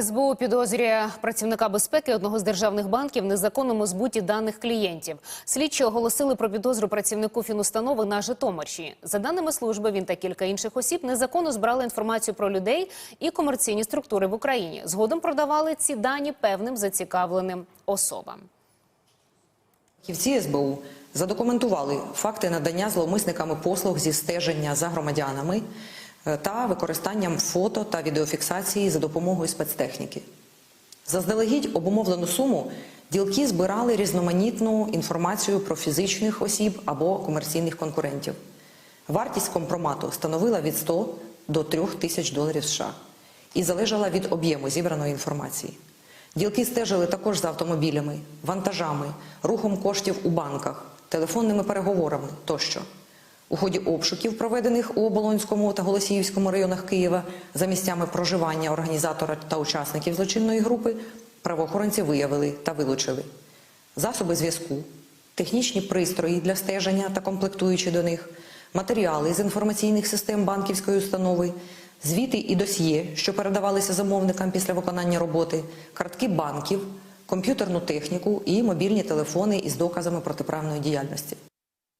СБУ підозрює працівника безпеки одного з державних банків в незаконному збуті даних клієнтів. Слідчі оголосили про підозру працівнику фінустанови на Житомирщині. За даними служби, він та кілька інших осіб незаконно збирали інформацію про людей і комерційні структури в Україні. Згодом продавали ці дані певним зацікавленим особам. Фахівці СБУ задокументували факти надання зловмисниками послуг зі стеження за громадянами та використанням фото та відеофіксації за допомогою спецтехніки. Заздалегідь обумовлену суму ділки збирали різноманітну інформацію про фізичних осіб або комерційних конкурентів. Вартість компромату становила від 100 до 3 тисяч доларів США і залежала від об'єму зібраної інформації. Ділки стежили також за автомобілями, вантажами, рухом коштів у банках, телефонними переговорами тощо. У ході обшуків, проведених у Оболонському та Голосіївському районах Києва за місцями проживання організатора та учасників злочинної групи, правоохоронці виявили та вилучили засоби зв'язку, технічні пристрої для стеження та комплектуючі до них, матеріали з інформаційних систем банківської установи, звіти і досьє, що передавалися замовникам після виконання роботи, картки банків, комп'ютерну техніку і мобільні телефони із доказами протиправної діяльності.